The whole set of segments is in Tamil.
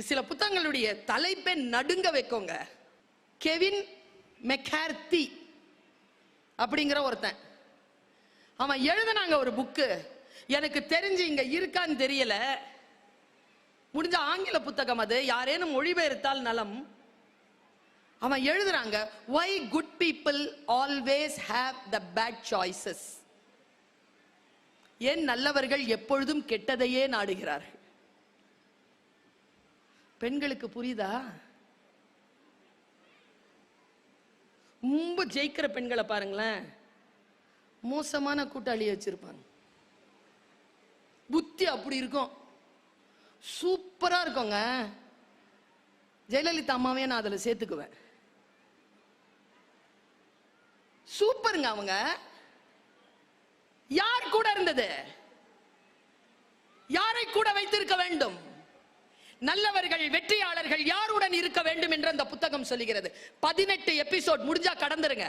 சில புத்தகங்களுடைய தலைப்பை நடுங்க வைக்கோங்க. கெவின் மெக்கார்த்தி அப்படிங்கிற ஒருத்தன். அவன் எழுதினாங்க ஒரு புக்கு எனக்கு தெரிஞ்சு இங்க இருக்கான்னு தெரியல. முடிஞ்ச ஆங்கில புத்தகம் அது. யாரேனும் மொழிபெயர்த்தால் நலம். அவன் எழுதுறாங்க why good people always have the bad choices ஏன் நல்லவர்கள் எப்பொழுதும் கெட்டதையே நாடுகிறார்கள்? பெண்களுக்கு புரியுதா? ரொம்ப ஜெயிக்கிற பெண்களை பாருங்களேன். மோசமான கூட்டாளியை வச்சிருப்பாங்க. புத்தி அப்படி இருக்கும். சூப்பரா இருக்குங்க. ஜெயலலிதா அம்மாவே நான் அதில் சேர்த்துக்குவேன். சூப்பருங்க அவங்க. யார் கூட இருந்தது? யாரை கூட வைத்திருக்க வேண்டும்? நல்லவர்கள் வெற்றியாளர்கள் யாருடன் இருக்க வேண்டும் என்று அந்த புத்தகம் சொல்லுகிறது. பதினெட்டு எபிசோட் முடிஞ்சா கடந்துருங்க.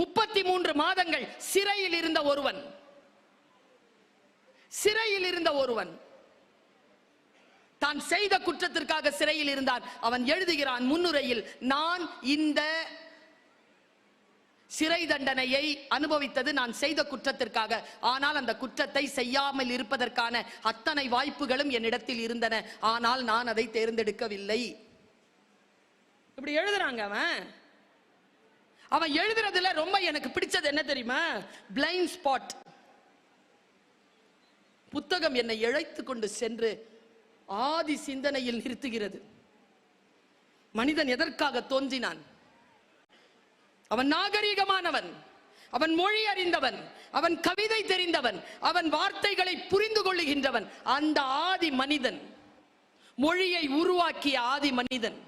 முப்பத்தி மூன்று மாதங்கள் சிறையில் இருந்த ஒருவன். சிறையில் இருந்த ஒருவன். தான் செய்த குற்றத்திற்காக சிறையில் இருந்தான். அவன் எழுதுகிறான் முன்னுரையில் நான் இந்த சிறை தண்டனையை அனுபவித்தது நான் செய்த குற்றத்திற்காக. ஆனால் அந்த குற்றத்தை செய்யாமல் இருப்பதற்கான அத்தனை வாய்ப்புகளும் என்னிடத்தில் இருந்தன. ஆனால் நான் அதை தேர்ந்தெடுக்கவில்லை. இப்படி எழுதுறாங்க அவன். அவன் எழுதுறதுல ரொம்ப எனக்கு பிடிச்சது என்ன தெரியுமா? பிளைண்ட் ஸ்பாட் புத்தகம் என்னை இழைத்து கொண்டு சென்று ஆதி சிந்தனையில் நிறுத்துகிறது. மனிதன் எதற்காக தோன்றினான்? அவன் நாகரீகமானவன். அவன் மொழி அறிந்தவன். அவன் கவிதை தெரிந்தவன். அவன் வார்த்தைகளை புரிந்து கொள்ளுகின்றவன். அந்த ஆதி மனிதன். மொழியை உருவாக்கிய ஆதி மனிதன்.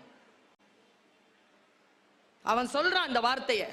அவன் சொல்றான் அந்த வார்த்தையை.